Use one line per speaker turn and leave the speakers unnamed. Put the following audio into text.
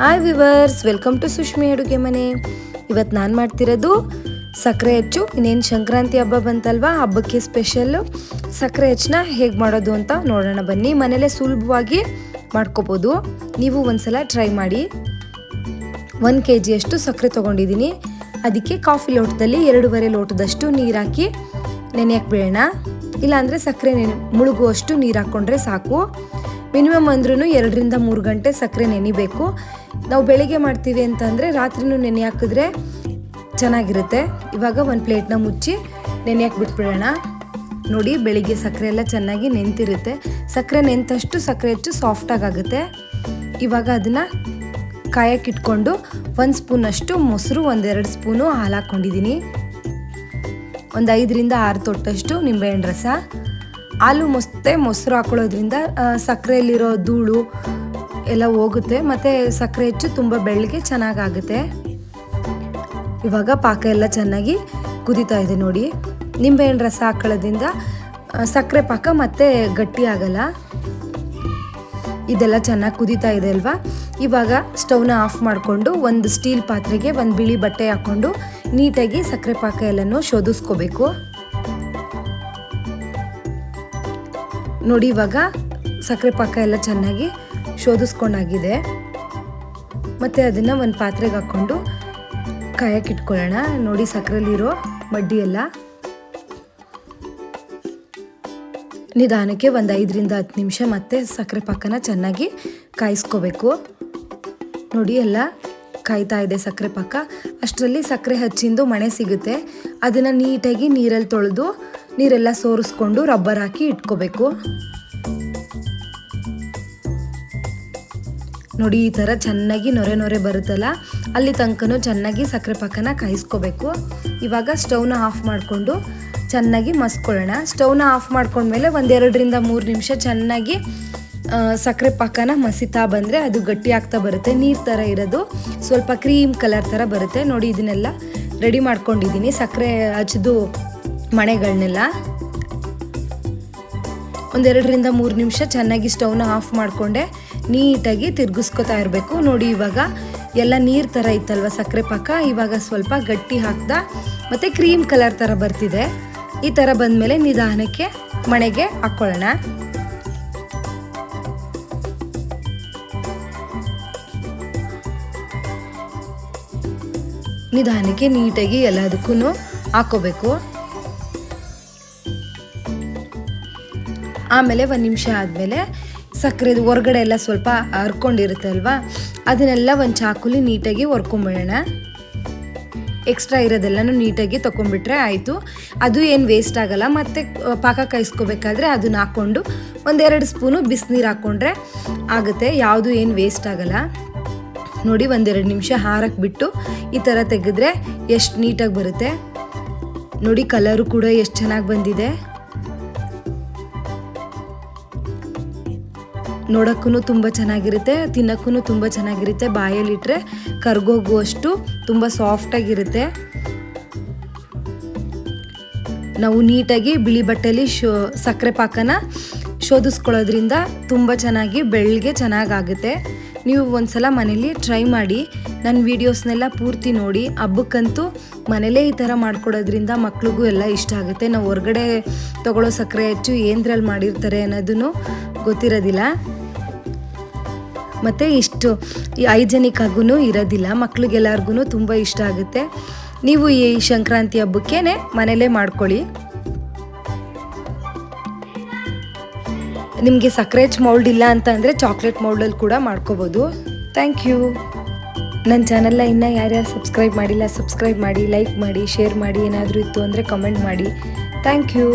Hi viewers welcome to Sushmi ಅಡುಗೆ ಮನೆ ಇವತ್ತು ನಾನು ಮಾಡ್ತಿರೋದು ಸಕ್ಕರೆ ಹೆಚ್ಚು, ಇನ್ನೇನು ಸಂಕ್ರಾಂತಿ ಹಬ್ಬ ಬಂತಲ್ವಾ ಹಬ್ಬಕ್ಕೆ ಸ್ಪೆಷಲ್ಲು ಸಕ್ಕರೆ ಹೆಚ್ಚನ್ನ ಹೇಗೆ ಮಾಡೋದು ಅಂತ ನೋಡೋಣ ಬನ್ನಿ. ಮನೇಲೇ ಸುಲಭವಾಗಿ ಮಾಡ್ಕೋಬೋದು. ನೀವು ಒಂದ್ಸಲ ಟ್ರೈ ಮಾಡಿ. ಒಂದು ಕೆ ಜಿಯಷ್ಟು ಸಕ್ಕರೆ ತೊಗೊಂಡಿದ್ದೀನಿ ಅದಕ್ಕೆ ಕಾಫಿ ಲೋಟದಲ್ಲಿ ಎರಡೂವರೆ ಲೋಟದಷ್ಟು ನೀರು ಹಾಕಿ ನೆನೆಯಕ್ಕೆ ಬೀಳೋಣ ಇಲ್ಲಾಂದರೆ ಸಕ್ಕರೆ ನೆನೆ ಮುಳುಗುವಷ್ಟು ನೀರು ಹಾಕ್ಕೊಂಡ್ರೆ ಸಾಕು. ಮಿನಿಮಮ್ ಅಂದ್ರೂ ಎರಡರಿಂದ ಮೂರು ಗಂಟೆ ಸಕ್ಕರೆ ನೆನಿಬೇಕು. ನಾವು ಬೆಳಿಗ್ಗೆ ಮಾಡ್ತೀವಿ ಅಂತಂದರೆ ರಾತ್ರಿನೂ ನೆನೆ ಹಾಕಿದ್ರೆ ಚೆನ್ನಾಗಿರುತ್ತೆ. ಇವಾಗ ಒಂದು ಪ್ಲೇಟ್ನ ಮುಚ್ಚಿ ನೆನೆ ಬಿಟ್ಬಿಡೋಣ ನೋಡಿ ಬೆಳಿಗ್ಗೆ ಸಕ್ಕರೆ ಎಲ್ಲ ಚೆನ್ನಾಗಿ ನೆಂತಿರುತ್ತೆ. ಸಕ್ಕರೆ ನೆಂತಷ್ಟು ಸಕ್ಕರೆ ಹೆಚ್ಚು ಸಾಫ್ಟಾಗುತ್ತೆ ಇವಾಗ ಅದನ್ನು ಕಾಯಕ್ಕಿಟ್ಕೊಂಡು ಒಂದು ಸ್ಪೂನಷ್ಟು ಮೊಸರು, ಒಂದೆರಡು ಸ್ಪೂನು ಹಾಲು ಹಾಕ್ಕೊಂಡಿದ್ದೀನಿ ಒಂದು ಐದರಿಂದ ಆರು ತೊಟ್ಟಷ್ಟು ನಿಂಬೆಹಣ್ಣು ರಸ. ಹಾಲು ಮೊಸತೆ, ಮೊಸರು ಹಾಕೊಳ್ಳೋದ್ರಿಂದ ಸಕ್ಕರೆಯಲ್ಲಿರೋ ಧೂಳು ಎಲ್ಲ ಹೋಗುತ್ತೆ. ಮತ್ತು ಸಕ್ಕರೆ ಹೆಚ್ಚು ತುಂಬ ಬೆಳಗ್ಗೆ ಚೆನ್ನಾಗಾಗುತ್ತೆ. ಇವಾಗ ಪಾಕ ಎಲ್ಲ ಚೆನ್ನಾಗಿ ಕುದೀತಾ ಇದೆ ನೋಡಿ. ನಿಂಬೆಹಣ್ಣು ರಸ ಹಾಕೊಳ್ಳೋದ್ರಿಂದ ಸಕ್ಕರೆ ಪಾಕ ಮತ್ತೆ ಗಟ್ಟಿ ಆಗಲ್ಲ. ಇದೆಲ್ಲ ಚೆನ್ನಾಗಿ ಕುದೀತಾ ಇದೆ ಅಲ್ವಾ? ಇವಾಗ ಸ್ಟವ್ನ ಆಫ್ ಮಾಡಿಕೊಂಡು ಒಂದು ಸ್ಟೀಲ್ ಪಾತ್ರೆಗೆ ಒಂದು ಬಿಳಿ ಬಟ್ಟೆ ಹಾಕ್ಕೊಂಡು ನೀಟಾಗಿ ಸಕ್ಕರೆ ಪಾಕ ಎಲ್ಲನೂ ಶೋಧಿಸ್ಕೋಬೇಕು. ನೋಡಿ ಇವಾಗ ಸಕ್ಕರೆ ಪಾಕ ಎಲ್ಲ ಚೆನ್ನಾಗಿ ಶೋಧಿಸ್ಕೊಂಡಾಗಿದೆ. ಮತ್ತು ಅದನ್ನು ಒಂದು ಪಾತ್ರೆಗೆ ಹಾಕ್ಕೊಂಡು ಕಾಯಕ್ಕೆ ಇಟ್ಕೊಳ್ಳೋಣ. ನೋಡಿ ಸಕ್ಕರೆಲಿರೋ ಮಡ್ಡಿ ಎಲ್ಲ. ನಿಧಾನಕ್ಕೆ ಒಂದು ಐದರಿಂದ ಹತ್ತು ನಿಮಿಷ ಮತ್ತೆ ಸಕ್ಕರೆ ಪಾಕನ ಚೆನ್ನಾಗಿ ಕಾಯಿಸ್ಕೋಬೇಕು. ನೋಡಿ ಎಲ್ಲ ಕಾಯ್ತಾ ಇದೆ ಸಕ್ಕರೆ ಪಾಕ. ಅಷ್ಟರಲ್ಲಿ ಸಕ್ಕರೆ ಹಚ್ಚಿಂದು ಮಣೆ ಸಿಗುತ್ತೆ. ಅದನ್ನು ನೀಟಾಗಿ ನೀರಲ್ಲಿ ತೊಳೆದು, ನೀರೆಲ್ಲ ಸೋರಿಸ್ಕೊಂಡು ರಬ್ಬರ್ ಹಾಕಿ ಇಟ್ಕೋಬೇಕು. ನೋಡಿ, ಈ ಥರ ಚೆನ್ನಾಗಿ ನೊರೆ ನೊರೆ ಬರುತ್ತಲ್ಲ, ಅಲ್ಲಿ ತನಕನೂ ಚೆನ್ನಾಗಿ ಸಕ್ಕರೆ ಪಾಕನ ಕಾಯಿಸ್ಕೋಬೇಕು. ಇವಾಗ ಸ್ಟವ್ನ ಆಫ್ ಮಾಡಿಕೊಂಡು ಚೆನ್ನಾಗಿ ಮಸ್ಕೊಳ್ಳೋಣ. ಸ್ಟವ್ನ ಆಫ್ ಮಾಡ್ಕೊಂಡ್ಮೇಲೆ ಒಂದೆರಡರಿಂದ ಮೂರು ನಿಮಿಷ ಚೆನ್ನಾಗಿ ಸಕ್ಕರೆ ಪಾಕನ ಮಸಿತಾ ಬಂದರೆ ಅದು ಗಟ್ಟಿ ಆಗ್ತಾ ಬರುತ್ತೆ. ನೀರು ಥರ ಇರೋದು. ಸ್ವಲ್ಪ ಕ್ರೀಮ್ ಕಲರ್ ಥರ ಬರುತ್ತೆ. ನೋಡಿ, ಇದನ್ನೆಲ್ಲ ರೆಡಿ ಮಾಡ್ಕೊಂಡಿದ್ದೀನಿ ಸಕ್ಕರೆ ಹಚ್ಚಿದು ಮಣೆಗಳನ್ನೆಲ್ಲ ಒಂದೆರಡರಿಂದ ಮೂರು ನಿಮಿಷ ಚೆನ್ನಾಗಿ ಸ್ಟವ್ನ ಆಫ್ ಮಾಡಿಕೊಂಡೆ. ನೀಟಾಗಿ ತಿರ್ಗಿಸ್ಕೊತಾ ಇರಬೇಕು. ನೋಡಿ, ಇವಾಗ ಎಲ್ಲ ನೀರು ಥರ ಇತ್ತಲ್ವ ಸಕ್ಕರೆ ಪಾಕ? ಇವಾಗ ಸ್ವಲ್ಪ ಗಟ್ಟಿ ಹಾಕ್ದ ಮತ್ತು ಕ್ರೀಮ್ ಕಲರ್ ಥರ ಬರ್ತಿದೆ. ಈ ಥರ ಬಂದಮೇಲೆ ನಿಧಾನಕ್ಕೆ ಮಣೆಗೆ ಹಾಕ್ಕೊಳ್ಳೋಣ ನಿಧಾನಕ್ಕೆ ನೀಟಾಗಿ ಎಲ್ಲದಕ್ಕೂ ಹಾಕೋಬೇಕು. ಆಮೇಲೆ ಒಂದು ನಿಮಿಷ ಆದಮೇಲೆ ಸಕ್ಕರೆದು ಹೊರಗಡೆ ಎಲ್ಲ ಸ್ವಲ್ಪ ಹರ್ಕೊಂಡಿರುತ್ತೆ ಅಲ್ವಾ ಅದನ್ನೆಲ್ಲ ಒಂದು ಚಾಕುಲಿ ನೀಟಾಗಿ ಹೊರ್ಕೊಂಬಿಡೋಣ. ಎಕ್ಸ್ಟ್ರಾ ಇರೋದೆಲ್ಲನೂ ನೀಟಾಗಿ ತೊಗೊಂಡ್ಬಿಟ್ರೆ ಆಯಿತು. ಅದು ಏನು ವೇಸ್ಟ್ ಆಗಲ್ಲ, ಮತ್ತು ಪಾಕ ಕಾಯಿಸ್ಕೋಬೇಕಾದ್ರೆ ಅದನ್ನ ಹಾಕ್ಕೊಂಡು ಒಂದೆರಡು ಸ್ಪೂನು ಬಿಸಿನೀರು ಹಾಕ್ಕೊಂಡ್ರೆ ಆಗುತ್ತೆ, ಯಾವುದು ಏನು ವೇಸ್ಟ್ ಆಗಲ್ಲ. ನೋಡಿ ಒಂದೆರಡು ನಿಮಿಷ ಹಾರಕ್ಕೆ ಬಿಟ್ಟು ಈ ಥರ ತೆಗೆದ್ರೆ ಎಷ್ಟು ನೀಟಾಗಿ ಬರುತ್ತೆ. ನೋಡಿ ಕಲರು ಕೂಡ ಎಷ್ಟು ಚೆನ್ನಾಗಿ ಬಂದಿದೆ. ನೋಡೋಕ್ಕೂ ತುಂಬ ಚೆನ್ನಾಗಿರುತ್ತೆ ತಿನ್ನೋಕ್ಕೂ ತುಂಬ ಚೆನ್ನಾಗಿರುತ್ತೆ. ಬಾಯಲ್ಲಿಟ್ಟರೆ ಕರ್ಗೋಗುವಷ್ಟು ತುಂಬ ಸಾಫ್ಟಾಗಿರುತ್ತೆ. ನಾವು ನೀಟಾಗಿ ಬಿಳಿ ಬಟ್ಟೆಯಲ್ಲಿ ಶೋ, ಸಕ್ಕರೆ ಪಾಕನ ಶೋಧಿಸ್ಕೊಳ್ಳೋದ್ರಿಂದ ತುಂಬ ಚೆನ್ನಾಗಿ ಬೆಳ್ಳಗೆ ಚೆನ್ನಾಗಾಗುತ್ತೆ. ನೀವು ಒಂದ್ಸಲ ಮನೇಲಿ ಟ್ರೈ ಮಾಡಿ ನನ್ನ ವೀಡಿಯೋಸ್ನೆಲ್ಲ ಪೂರ್ತಿ ನೋಡಿ, ಹಬ್ಬಕ್ಕಂತೂ ಮನೇಲೇ ಈ ಥರ ಮಾಡ್ಕೊಡೋದ್ರಿಂದ ಮಕ್ಳಿಗೂ ಎಲ್ಲ ಇಷ್ಟ ಆಗುತ್ತೆ. ನಾವು ಹೊರಗಡೆ ತಗೊಳ್ಳೋ ಸಕ್ಕರೆ ಹೆಚ್ಚು ಏನ್ದ್ರಲ್ಲಿ ಮಾಡಿರ್ತಾರೆ ಅನ್ನೋದನ್ನು ಗೊತ್ತಿರೋದಿಲ್ಲ. ಮತ್ತು ಇಷ್ಟು ಹೈಜೆನಿಕ್ ಆಗೂ ಇರೋದಿಲ್ಲ. ಮಕ್ಳಿಗೆಲ್ಲರಿಗೂ ತುಂಬ ಇಷ್ಟ ಆಗುತ್ತೆ. ನೀವು ಈ ಸಂಕ್ರಾಂತಿ ಹಬ್ಬಕ್ಕೇ ಮನೇಲೇ ಮಾಡ್ಕೊಳ್ಳಿ. ನಿಮಗೆ ಸಕ್ಕರೆ ಮೌಲ್ಡ್ ಇಲ್ಲ ಅಂತ ಅಂದರೆ ಚಾಕ್ಲೇಟ್ ಮೌಲ್ಡಲ್ಲಿ ಕೂಡ ಮಾಡ್ಕೋಬೋದು. ಥ್ಯಾಂಕ್ ಯು ನನ್ನ ಚಾನಲ್ನ ಇನ್ನೂ ಯಾರ್ಯಾರು ಸಬ್ಸ್ಕ್ರೈಬ್ ಮಾಡಿಲ್ಲ ಸಬ್ಸ್ಕ್ರೈಬ್ ಮಾಡಿ ಲೈಕ್ ಮಾಡಿ ಶೇರ್ ಮಾಡಿ ಏನಾದರೂ ಇತ್ತು ಅಂದರೆ ಕಮೆಂಟ್ ಮಾಡಿ. Thank you